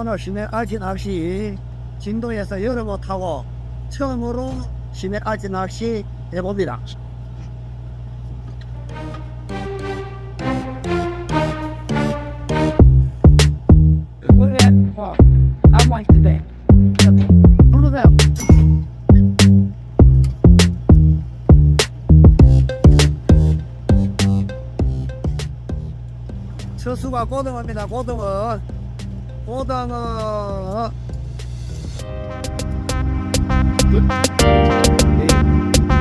오늘 시내 알지 낚시 진도에서 여름을 타고 처음으로 시내 알지 낚시 해봅니다. 처수가 고등어입니다. 고등어. 고등어.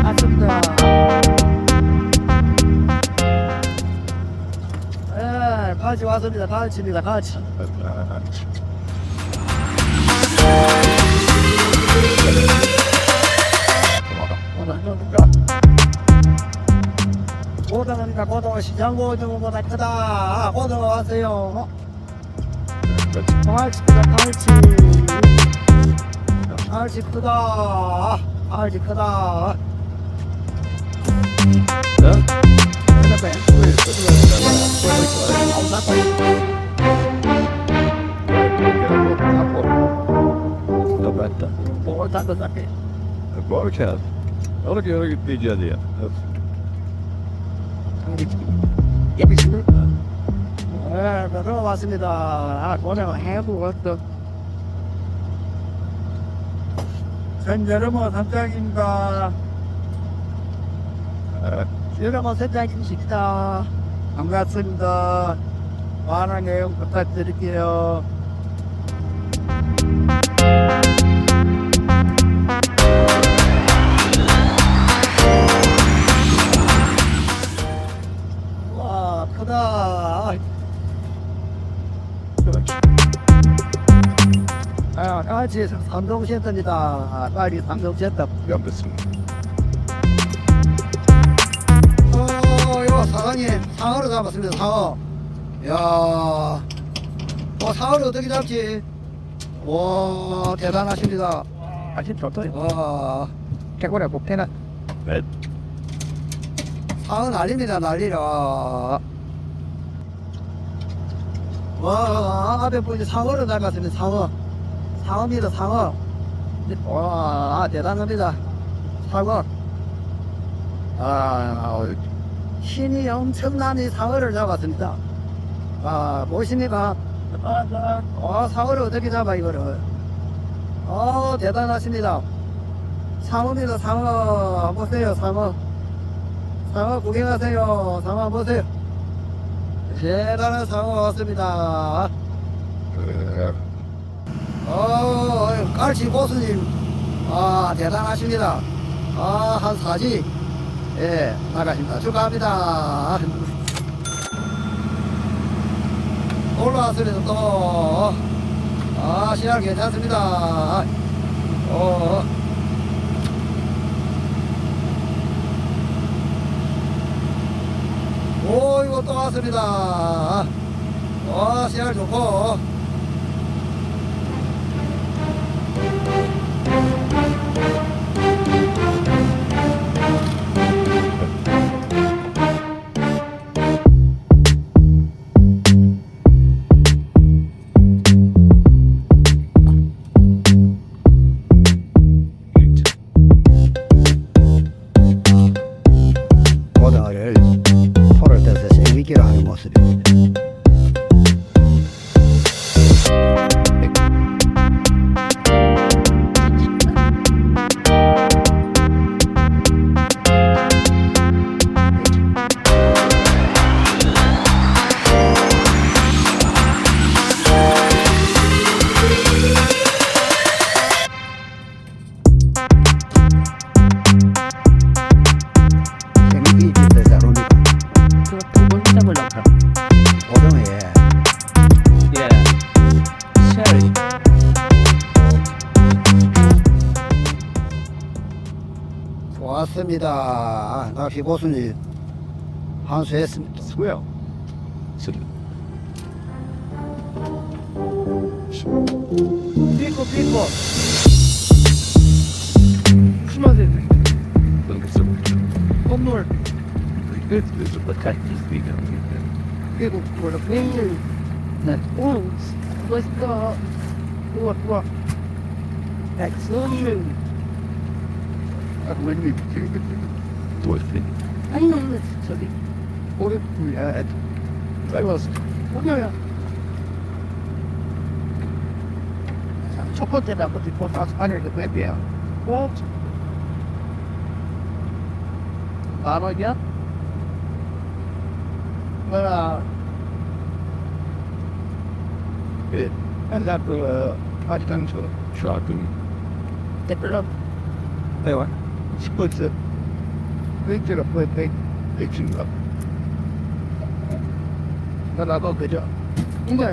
맞습니다. 예, 같이 왔습니다. 같이입니다. 같이. 고등어니까 고등어 시장 고등어보다 크다. 고등어 왔어요. 갈치 크다, 갈치. 갈치 크다. 갈치 크다. 뭘 닦았다게. Barkad. Elke keer die jadi. 네, 들어왔습니다. 아, 고생 해고 왔어. 전 여러분 선장입니다. 여러분 선장님입니다. 반갑습니다. 많은 내용 부탁드릴게요. 아, 같이 삼동센터입니다. 빨리 삼동센터. Jammersen. 어, 사장님, 상어를 잡았습니다, 상어. 야 어, 상어를 어떻게 잡지? 와, 대단하십니다. 아직 좋다. 와, 개구리 목태는 Met. 상어 난립니다, 난리라. 와, 앞에 보이지 상어를 잡았습니다, 상어. 상어입니다, 상어. 와, 대단합니다. 상어. 아, 힘이 엄청난 이 상어를 잡았습니다. 아, 보십니까? 아, 상어를 어떻게 잡아, 이거를. 어, 대단하십니다. 상어입니다, 상어. 보세요, 상어. 상어 구경하세요. 상어 보세요. 대단한 상어 왔습니다. 어, 깔치 고수님. 아, 대단하십니다. 아, 한 사지. 예, 나가십니다. 축하합니다. 올라왔습니다, 또. 아, 시야 괜찮습니다. 어. 오, 이거 또 왔습니다. 와, 시야 좋고. 떼서 생기기로 하 쉐리. 좋았습니다. 낚시 고수님 한수했습니다. Swell. Sit. 삐고 삐고 protected speaker. 삐고 뭐라 삐고 네. 오, 멋있다. 좋아, 좋아. 백성은 아, 왠지 뭐지? 아니면 저기 오래 불려야 짧았어. 오겨야. 자, 첫 번째 나머지 포타스 panel도 웹이야. 어? 만 원이야? 뭐야? 그, 한자 그, 아직도 샤금. 댓글로? 대화. 스포츠 웨이트로 웨이트 웨이트인가 나라고 그죠? 이제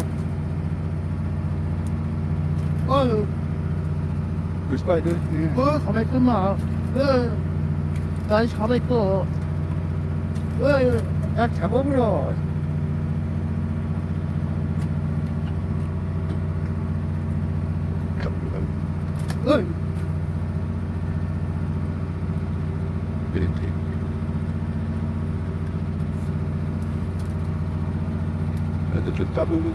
어휴 그 스파이더. 어 가만히 있나. 어. 다시 가만히 있어 어야 잡아버려 어이 그린티. 애들 좀 따보고.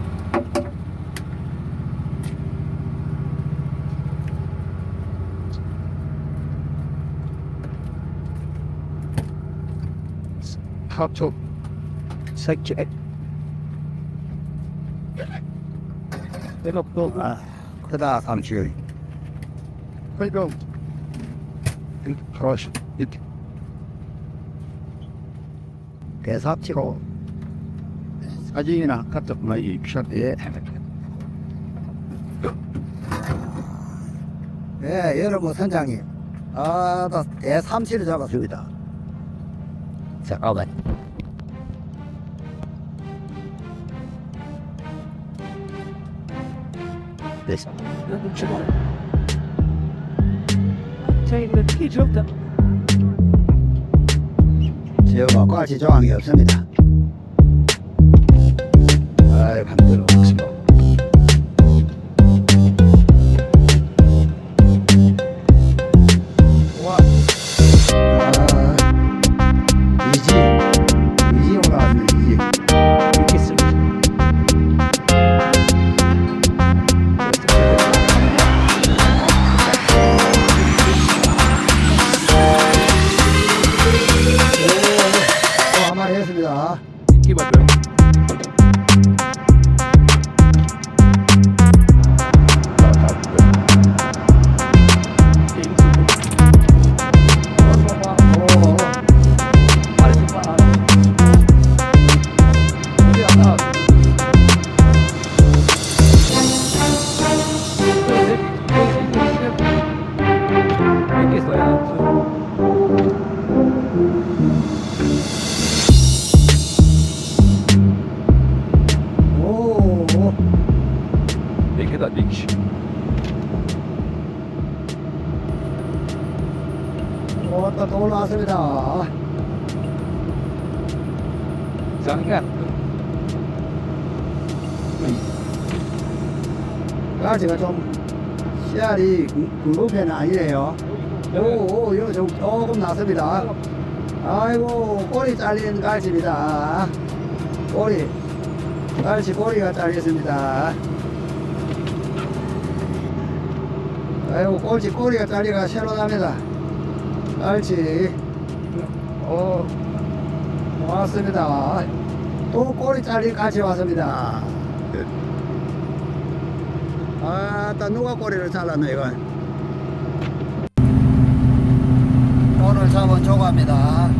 합쳐 색채. 내가 또 아, 크다, 삼칠. 그러니 사진이나 갖다 많이 샷에 네, 여러분 선장님. 아, 나 대삼치를 잡았습니다. 잠깐만. 됐어. 저희는 필요 없다 제가 꽈지 조항이 없습니다. 아유, 감들어 먹습니다. 오, 또, 또 올라왔습니다. 짱가. 가지가 좀 씨알이 궁금해는 아니에요. 오, 오, 이거 좀 조금 났습니다. 아이고, 꼬리 잘린 갈치입니다. 꼬리. 갈치 꼬리가 잘렸습니다. 아이고, 꼬치 꼬리가 잘리가 새로 납니다. 갈치. 어, 왔습니다. 또 꼬리 갈치 왔습니다. 아, 따 누가 꼬리를 잘랐네, 이건. 오늘 잡은 조과입니다.